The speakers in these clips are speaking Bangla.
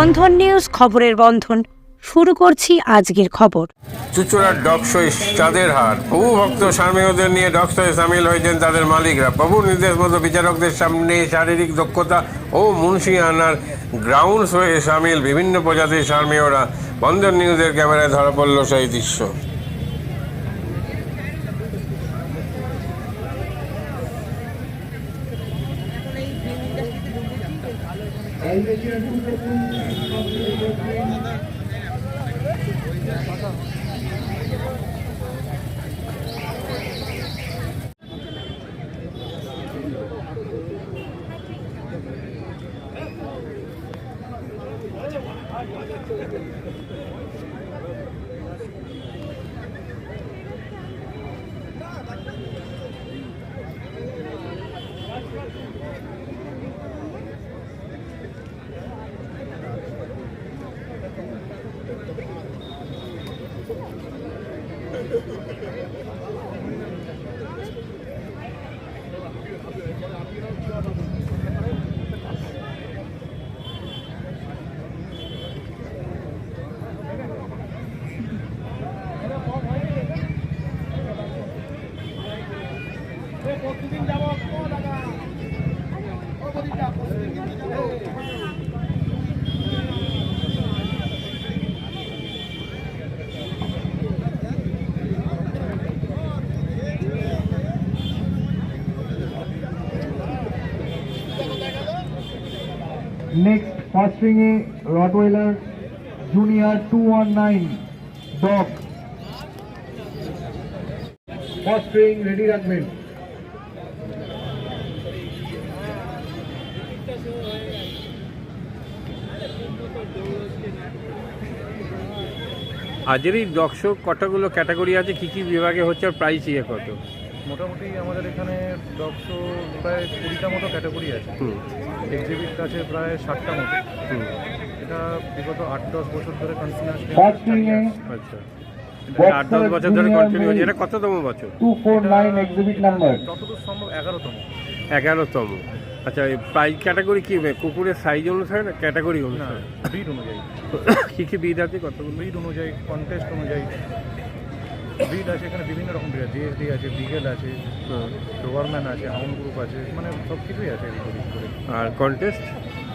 বন্ধন নিউজ খবরের বন্ধন। শুরু করছি আজকের খবর। চুচুড়ার ডকশই চাঁদের হাট বহু ভক্ত স্বামীদের নিয়ে ডকশয়ে সামিল হয়েছেন তাদের মালিকরা। প্রভুর নির্দেশ মতো বিচারকদের সামনে শারীরিক দক্ষতা ও মুন্সি আনার গ্রাউন্ডস হয়ে সামিল বিভিন্ন প্রজাতির সার্মীয়রা বন্ধন নিউজের ক্যামেরায় ধরা পড়ল সেই দৃশ্য। First ring a Rottweiler junior two one nine dog first ring ready রাখবেন আজের এই দর্শক কটাগুলো ক্যাটাগরি আছে, কি কি বিভাগে হচ্ছে আর প্রাইস ইয়ে কত? মোটামুটি আমাদের এখানে ডগশো প্রায় কুড়িটা মতো ক্যাটাগরি আছে। এক্সিবিট আছে প্রায় ষাটটা মতো। এটা বিগত আট দশ বছর ধরে এ আচ্ছা। আট দশ বছর ধরে কন্টিনিউ হচ্ছে। এটা কততম বছর? 249 exhibit number. যতদূর সম্ভব এগারোতম। এগারোতম। আচ্ছা প্রাইস ক্যাটাগরি কি? কুকুরের সাইজ অনুসারে না ক্যাটাগরি না অনুসারে? ব্রিড অনুযায়ী। কি কি বিদ আছে? কতগুলো? ব্রিড অনুযায়ী কন্টেস্ট অনুযায়ী। ব্রিড আছে এখানে বিভিন্ন রকম ব্রিড আছে জিএসডি আছে বিগেল আছে হুম। আছে হাউন গ্রুপ আছে মানে সব কিছুই আছে আর কন্টেস্ট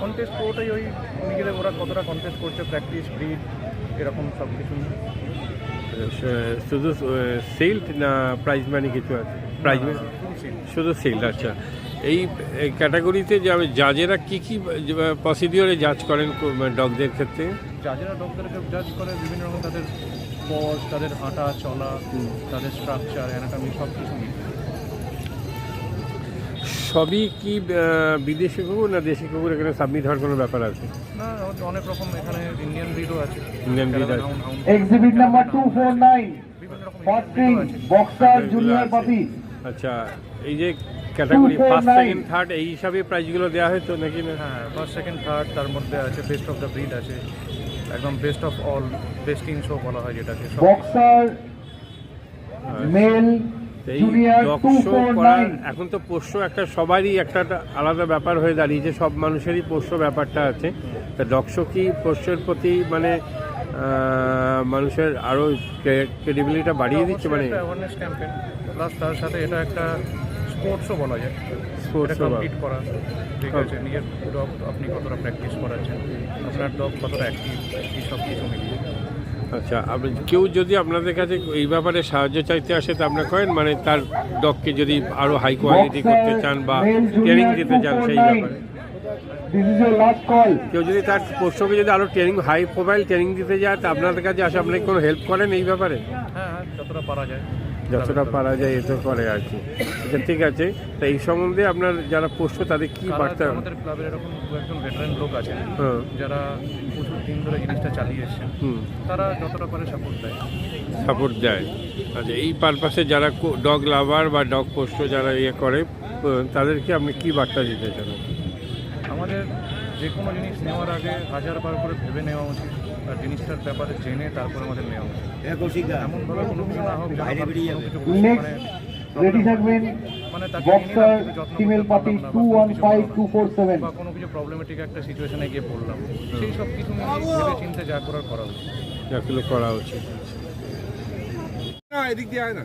কন্টেস্ট তো ওটাই ওই নিজেদের ওরা কতটা কন্টেস্ট করছে প্র্যাকটিস ব্রিড এরকম সব কিছু। নিয়ে। শুধু সেলড না প্রাইজ মানি কিছু আছে? প্রাইজ মানি শুধু সেলড আচ্ছা। এই ক্যাটাগরিতে যাবে জাজেরা কি কি প্রসিডিওরে জাজ করেন ডগদের ক্ষেত্রে? যারা ডগদেরকে জাজ করে বিভিন্ন রকম তাদের পজ তাদের হাঁটা চলা তাদের স্ট্রাকচার অ্যানাটমি সব কিছু সবই কি বিদেশি কুকুর না দেশি কুকুর এখানে সাবমিট হওয়ার কোনো ব্যাপার আছে? না অনেক রকম এখানে ইন্ডিয়ান ব্রিডও আছে। Indian breed আছে। Exhibit number 249. বিভিন্ন রকম First ring Boxer Junior Puppy. আচ্ছা এই যে ক্যাটাগরি ফার্স্ট সেকেন্ড থার্ড এই হিসাবে প্রাইজগুলো দেওয়া হয়তো নাকি না? হ্যাঁ ফার্স্ট সেকেন্ড থার্ড তার মধ্যে আছে বেস্ট অফ দ্য ব্রিড আছে। একদম best of all best in show বলা হয় যেটাকে সব Boxer Male এই ডগ শো করার এখন তো পোষ্য একটা সবারই একটা আলাদা ব্যাপার হয়ে দাঁড়িয়েছে সব মানুষেরই পোষ্য ব্যাপারটা আছে। তা ডগ শো কি পোষ্যের প্রতি মানে মানুষের আরও ক্রেডিবিলিটা বাড়িয়ে দিচ্ছে মানে? প্লাস তার সাথে এটা একটা স্পোর্টসও বলা যায়। এটা কমপ্লিট করা। ঠিক আছে নিজের ডগ আপনি কতটা প্র্যাকটিস করাচ্ছেন আপনার ডগ কতটা অ্যাক্টিভ এই সব কিছু মিলিয়ে। আচ্ছা আপনি কেউ যদি আপনাদের কাছে এই ব্যাপারে সাহায্য চাইতে আসে তা আপনারা করেন মানে তার ডগকে যদি আরও হাই কোয়ালিটি করতে চান বা ট্রেনিং দিতে চান সেই ব্যাপারে. কেউ যদি তার পোষ্যকে যদি আরও ট্রেনিং হাই প্রোফাইল ট্রেনিং দিতে যায় তা আপনাদের কাছে আসে আপনাকে কোনো হেল্প করেন এই ব্যাপারে? হ্যাঁ হ্যাঁ যতটা পারা যায়। যতটা পারা যায় এতো করে আর কি। আচ্ছা ঠিক আছে। তা এই সম্বন্ধে আপনার যারা পোষ্য তাদের কি বার্তা? আমাদের ক্লাবের এরকম একজন ভেটারেন লোক আছেন হ্যাঁ। যারা প্রচুর দিন ধরে জিনিসটা চালিয়ে এসছেন তারা যতটা পারে সাপোর্ট দেয়। সাপোর্ট দেয়। আচ্ছা এই পারপাসে যারা ডগ লাভার বা ডগ পোষ্য যারা ইয়ে করে তাদেরকে আপনি কি বার্তা দিতে চান? আমাদের যে কোনো জিনিস নেওয়ার আগে হাজারবার করে ভেবে নেওয়া উচিত। জিনিসটার ব্যাপারে জেনে তারপর আমাদের নেওয়া উচিত এমনভাবে কোনো কিছু না হোক মানে ready থাকবেন মানে ওখানে তাকে নিয়ে নিলাম, Boxer কিন্তু যত্ন female করতে puppy পারলাম না, বা কোনো কিছু হলো না। 215247. বা কোনো কিছু প্রবলেমেটিক একটা সিচুয়েশনে গিয়ে পড়লাম সেই সব কিছু ভেবে চিন্তে যা করার করা উচিত এগুলো করা উচিত না এদিক দিয়ে আয় না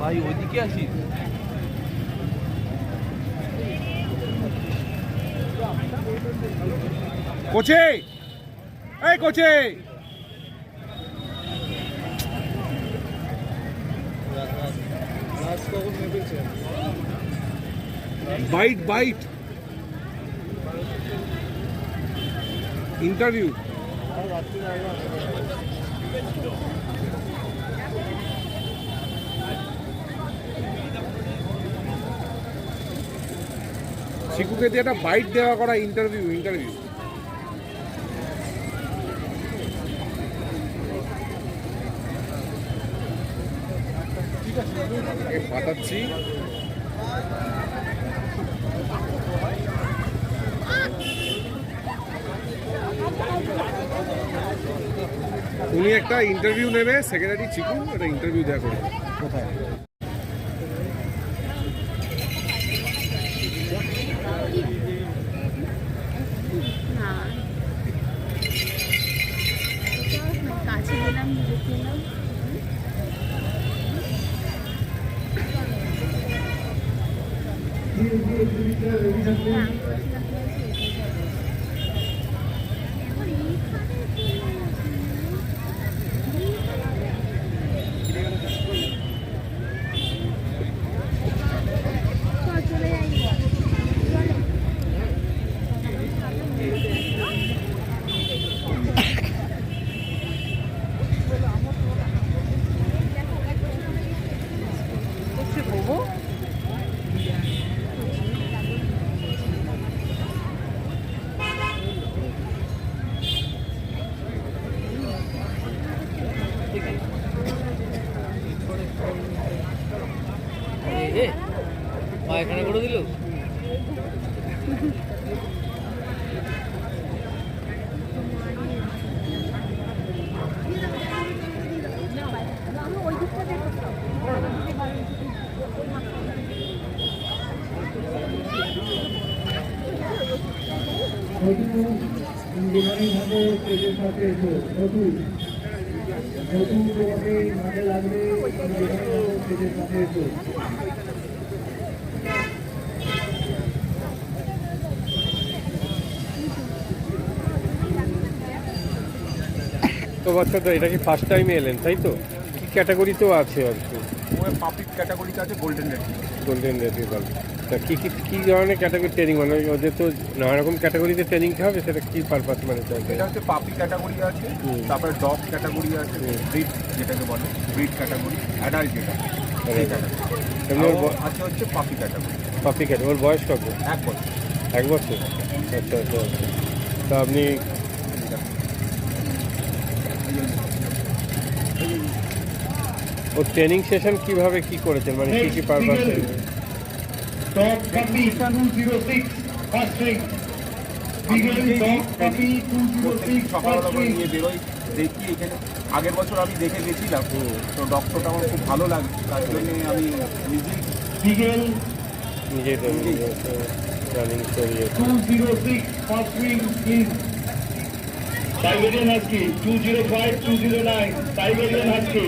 ভাই ওইদিকে আসিস কোচে এই কোচে বাইট বাইট। ইন্টারভিউ। শিকুকে দিয়ে একটা বাইট দেওয়া করা ইন্টারভিউ ইন্টারভিউ। পাঠাচ্ছি। উনি একটা ইন্টারভিউ নেবে সেক্রেটারি চিকু একটা ইন্টারভিউ দেওয়া করে। কোথায়? তো বাচ্চা তো এটা কি ফার্স্ট টাইম এলেন তাই তো? ক্যাটাগরিতেও আছে আর কি। ক্যাটাগরিতে আছে গোল্ডেন রেড গোল্ডেন তা কি কি কি ধরনের ক্যাটাগরি ট্রেনিং মানে ওদের তো নানা রকম ক্যাটাগরিতে ট্রেনিং হবে সেটা কি পারপাস মানে চাইবে এটা হচ্ছে পাপি ক্যাটাগরি আছে তারপরে ডগ ক্যাটাগরি আছে ব্রিড যেটাকে বলে ব্রিড ক্যাটাগরি অ্যাডাল্ট যেটা আছে হচ্ছে পাপি ক্যাটাগরি পাপি ওর বয়স কত? এক বছর। এক বছর? আচ্ছা আচ্ছা। তা আপনি ও ট্রেনিং সেশন কীভাবে কি করেছেন? মানে কি কি পারপাসে Dog puppy 206 first ring. Beagle dog puppy 206 সকালবেলা first করে ring. নিয়ে বেরোই দেখি এখানে। আগের বছর আমি দেখে গেছিলাম তো ডক্টরটা আমার খুব ভালো লাগে তার জন্য আমি নিজেই রানিং করিয়ে 206 first ring please. Siberian Husky 205 209 Siberian Husky.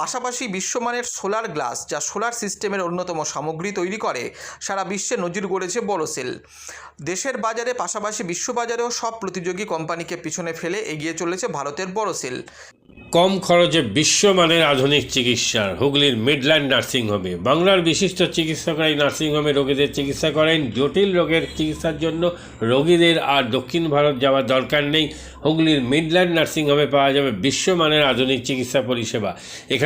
পাশাপাশি বিশ্বমানের সোলার গ্লাস, যা সোলার সিস্টেমের অন্যতম সামগ্রী তৈরি করে, সারা বিশ্বে নজির গড়েছে বড়সিল দেশের বাজারে পাশাপাশি বিশ্ববাজারেও সব প্রতিযোগী কোম্পানিকে পিছনে ফেলে এগিয়ে চলেছে ভারতের বড়সিল কম খরচে বিশ্বমানের আধুনিক চিকিৎসার, হুগলির মিডল্যান্ড নার্সিংহোমে। বাংলার বিশিষ্ট চিকিৎসকরা এই নার্সিংহোমে রোগীদের চিকিৎসা করেন। জটিল রোগের চিকিৎসার জন্য রোগীদের আর দক্ষিণ ভারত যাওয়ার দরকার নেই। হুগলির মিডল্যান্ড নার্সিংহোমে পাওয়া যাবে বিশ্বমানের আধুনিক চিকিৎসা পরিষেবা। এখানে